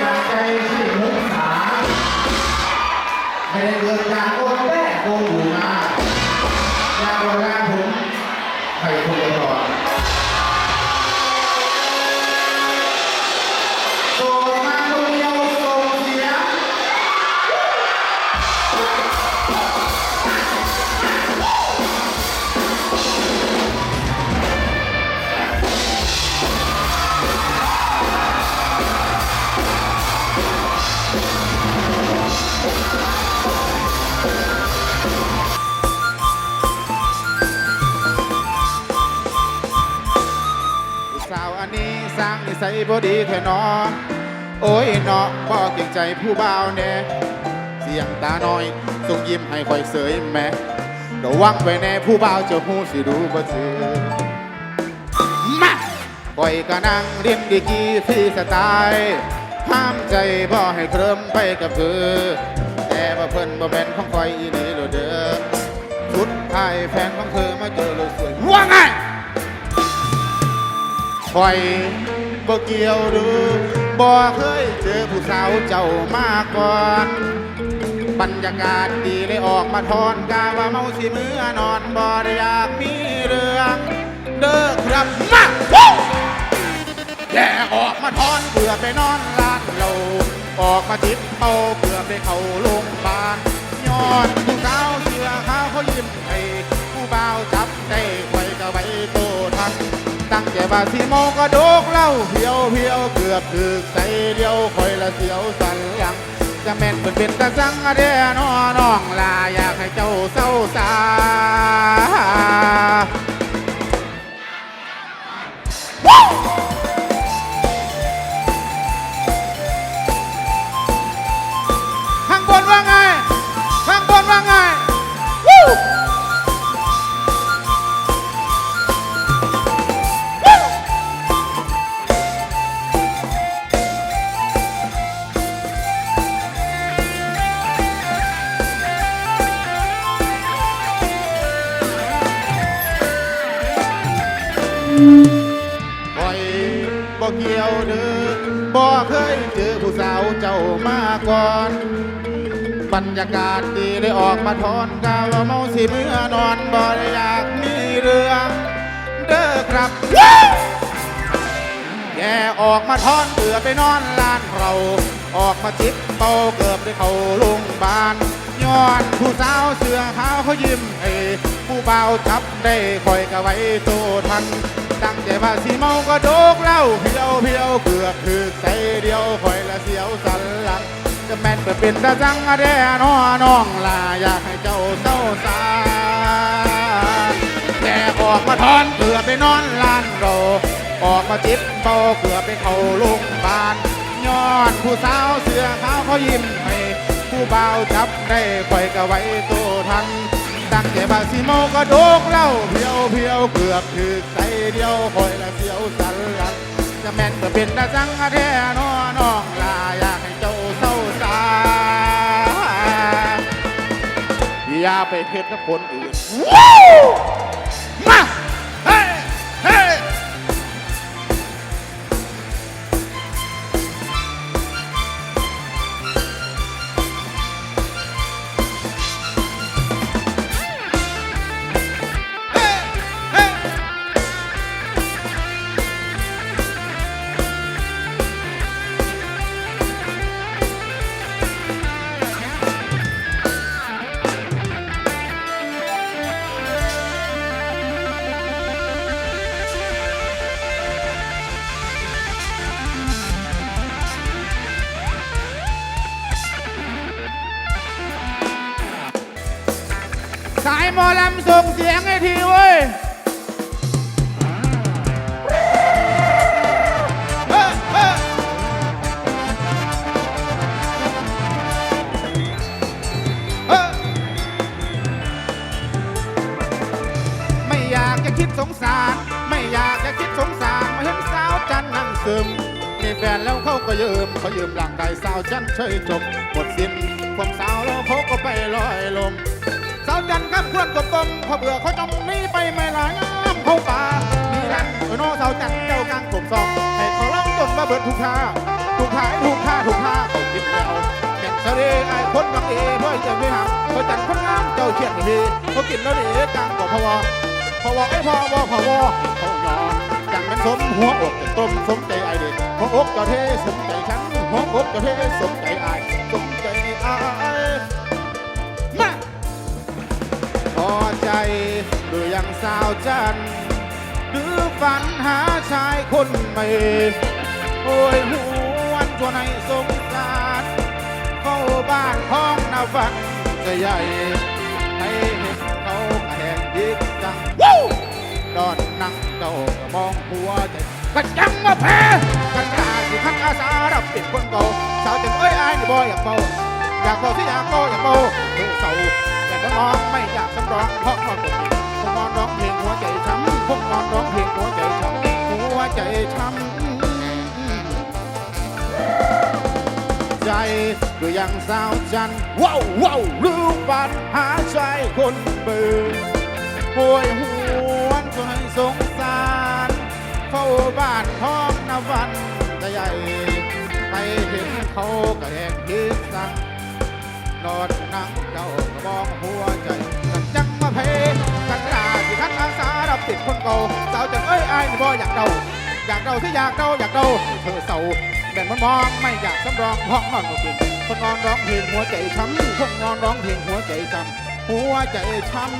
จากใจที่มุสาไม่ได้เกิดจากโอนแรกโสัยบ่ดีแท้นอโอ้ยเนาะบ่เก่งใจผู้บ่าวแน่เสียงตาน้อยส่งยิ้มให้คอยเสยแม่ระวังไว้แน่ผู้บ่าวจะหูสิดูบ่ซื่อมาคอยก็นั่งเรียนดีกีฟรีสไตล์ห้ามใจบ่ให้เคลิ้มไปกับเธอแต่ว่าเพิ่นบ่แม่นของคอยอีนี่โลดเด้อสุดท้ายแฟนของเธอมาเจอเลยสวยว่าไงคอย บ่เกี่ยวดูบ่เคยเจอผู้สาวเจ้ามาก่อน บรรยากาศดีเลยออกมาทอนกาว่าเมาสิมือนอนบ่ได้อยากมีเรื่องเด้อครับมาแย่ออกมาทอนเพื่อไปนอนร้านเราออกมาจิบเอาเพื่อไปเข้าโรงพยาบาลย้อนผู้สาวเสื้อขาวเขายิ้มให้ผู้บ่าวจับได้ ตั้งใจว่าสีโมงก็โดกเล่าเพียวเพียวเกือบถึกใจเดียวคอยละเสียวสันหลัง จะแม่นเป็นเป็นตาสังอะเดนอน้องลาอยากให้เจ้าเศร้าสาข้ เด้อบ่เคยเจอผู้สาวเจ้ามาก่อน บรรยากาศดีได้ออกมาทอนกาวเมาสิเมื่อนอนบ่ได้อยากมีเรื่องเด้อครับแกออกมาทอนเกือไปนอนลานเราออกมาจิบเบาเกือบได้เข้าโรงพยาบาลย้อนผู้สาวเสื้อขาวเขายิ้มให้ เบาวจับได้คอยกะไว้โตทัน ตั้งใจว่าสีเมาก็โดกเหล้าเพียวเพียวเกือบถึกใจเดียวคอยละเสียวสันหลัง จะแม่นเปิดเป็นตาจังอะแดน้อน้องลาอยากให้เจ้าเศร้าสาแกออกมาทอนเกือบไปนอนลานโรออกมาจิบเบาเกือบไปเข้าโรงพยาบาลย้อนผู้สาวเสื้อขาวเขายิ้มให้ผู้เบาจับได้คอยกะไว้โตทัน ตั้งแต่บาสิโมก็โดกเหล้าเพียวเพียวเกือบถึกใจเดียวคอยละเสียวสันหลังจะแม่นก็เป็นตาจังแท้น้อน้องลาอยากให้เจ้าเศร้าสาอย่าไปเพชรกับคนอื่นมา หมอลำส่งเสียงให้ทีเว้ยไม่อยากจะคิดสงสาร ไม่อยากจะคิดสงสารมาเห็นสาวจันนั่งซึมมีแฟนแล้วเขาก็ยืมเขายืมร่างกายสาวจันเฉยจบหมดสิ้นความสาวแล้วเขาก็ไปลอยลม จันทร์ครับควรกบกลมพอเบื่อเขาจมนี้ไปไม่หลายงามเข้าป่ามีรันเออโนสาวจันทร์เจ้ากลางกลมซองให้เขาร้องจนมาเบิดทุกท่าทุกท่าทุกท่าทุกท่าเขาคิดแล้วแก่นเสรีไอ้คนบางเอเพื่อจะไม่หักเขาจันทร์คนงามเจ้าเชียดดีเขากินแล้วดีกลางกว่าพวพวไอ้พอวพวเขาหยอจังเป็นสมหัวอกจะต้มสมใจไอเด็กหัวอกเจ้าเทสมใจฉันหัวอกเจ้าเทสมใจไอสมใจไอ พอใจหรือยังสาวจันหรือฝันหาชายคนใหม่โอ้ยหวนชวนให้สงสารเข้าบ้านห้องนาวันจะใหญ่ ให้เห็นเขาแข่งยิกจังวู้ดอนนั่งเจ้ามองหัวใจกระจังมาแพ้กันตาที่ขันอาสารับเป็นคนเก่าสาวจังเอ้ยอายนี่บ่อยากเบาอยากเบาที่อยากเบาอยากเบาเธอเศร้า ก็มองไม่อยากสำรองเพราะนอนกดกินคงนอนร้องเพลงหัวใจช้ำคงนอนร้องเพลงหัวใจช้ำหัวใจช้ำใจหรือยังสาวจันว้าวว้าวรู้ปัญหาชายคนเบื่อโวยหวนจนให้สงสารเฝ้าบ้านท้องนวันใหญ่ไปเห็นเขาก็แหงคิดสั่ง นอนนั่งเจ้ากระบองหัวใจกันจังมาเพกันลาที่คันอาสารับติดคนเก่าสาวจังเอ้ยไอ้ายนี่บ่อยากเดาอยากเดาที่อยากเดาอยากเดาเธอเศร้าแบ่งมันมองไม่อยากสำรองห้องนอนก็กินคนงอนร้องเพลงหัวใจช้ำคนงอนร้องเพลงหัวใจช้ำหัวใจช้ำ